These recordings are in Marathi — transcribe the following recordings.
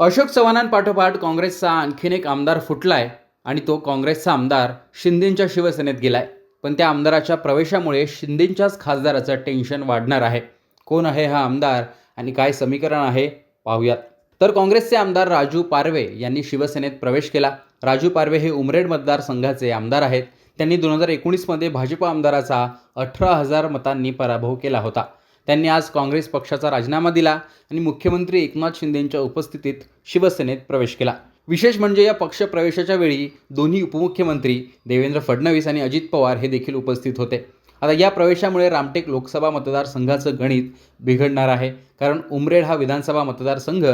अशोक चव्हाणांपाठोपाठ काँग्रेसचा आणखीन एक आमदार फुटलाय आणि तो काँग्रेसचा आमदार शिंदेंच्या शिवसेनेत गेलाय. पण त्या आमदाराच्या प्रवेशामुळे शिंदेंच्याच खासदाराचं टेन्शन वाढणार आहे. कोण आहे हा आमदार आणि काय समीकरण आहे? पाहूयात. तर काँग्रेसचे आमदार राजू पारवे यांनी शिवसेनेत प्रवेश केला. राजू पारवे हे उमरेड मतदारसंघाचे आमदार आहेत. त्यांनी दोन हजार एकोणीसमध्ये भाजप आमदाराचा अठरा हजार मतांनी पराभव केला होता. त्यांनी आज काँग्रेस पक्षाचा राजीनामा दिला आणि मुख्यमंत्री एकनाथ शिंदेंच्या उपस्थितीत शिवसेनेत प्रवेश केला. विशेष म्हणजे या पक्ष प्रवेशाच्या वेळी दोन्ही उपमुख्यमंत्री देवेंद्र फडणवीस आणि अजित पवार हे देखील उपस्थित होते. आता या प्रवेशामुळे रामटेक लोकसभा मतदारसंघाचं गणित बिघडणार आहे. कारण उमरेड हा विधानसभा मतदारसंघ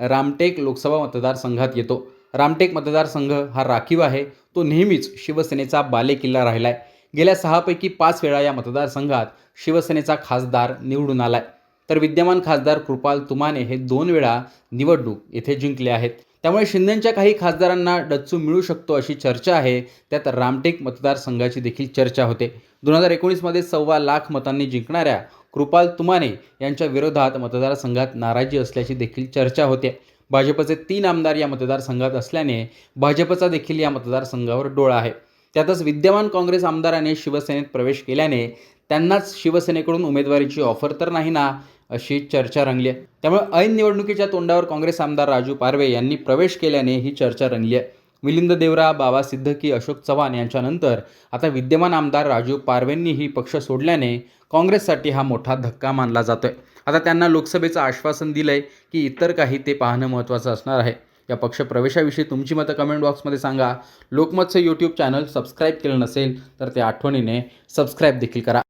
रामटेक लोकसभा मतदारसंघात येतो. रामटेक मतदारसंघ हा राखीव आहे. तो नेहमीच शिवसेनेचा बालेकिल्ला राहिला आहे गेल्या सहापैकी पाच वेळा या मतदारसंघात शिवसेनेचा खासदार निवडून आलाय. तर विद्यमान खासदार कृपाल तुमाने हे दोन वेळा निवडणूक येथे जिंकले आहेत. त्यामुळे शिंदेंच्या काही खासदारांना डच्चू मिळू शकतो अशी चर्चा आहे. त्यात रामटेक मतदारसंघाची देखील चर्चा होते. दोन हजार एकोणीसमध्ये सव्वा लाख मतांनी जिंकणाऱ्या कृपाल तुमाने यांच्या विरोधात मतदारसंघात नाराजी असल्याची देखील चर्चा होते. भाजपचे तीन आमदार या मतदारसंघात असल्याने भाजपचा देखील या मतदारसंघावर डोळा आहे. त्यातच विद्यमान काँग्रेस आमदाराने शिवसेनेत प्रवेश केल्याने त्यांनाच शिवसेनेकडून उमेदवारीची ऑफर तर नाही ना अशी चर्चा रंगली आहे. त्यामुळे ऐन निवडणुकीच्या तोंडावर काँग्रेस आमदार राजू पारवे यांनी प्रवेश केल्याने ही चर्चा रंगली आहे. मिलिंद देवरा बाबा सिद्धकी अशोक चव्हाण यांच्यानंतर आता विद्यमान आमदार राजू पारवेंनीही पक्ष सोडल्याने काँग्रेससाठी हा मोठा धक्का मानला जातोय. आता त्यांना लोकसभेचं आश्वासन दिलंय की इतर काही ते पाहणं महत्त्वाचं असणार आहे. या पक्ष प्रवेशाविषयी तुमची मतं कमेंट बॉक्समध्ये सांगा. लोकमतचं यूट्यूब चॅनल सबस्क्राईब केलं नसेल तर ते आठवणीने सबस्क्राईब देखील करा.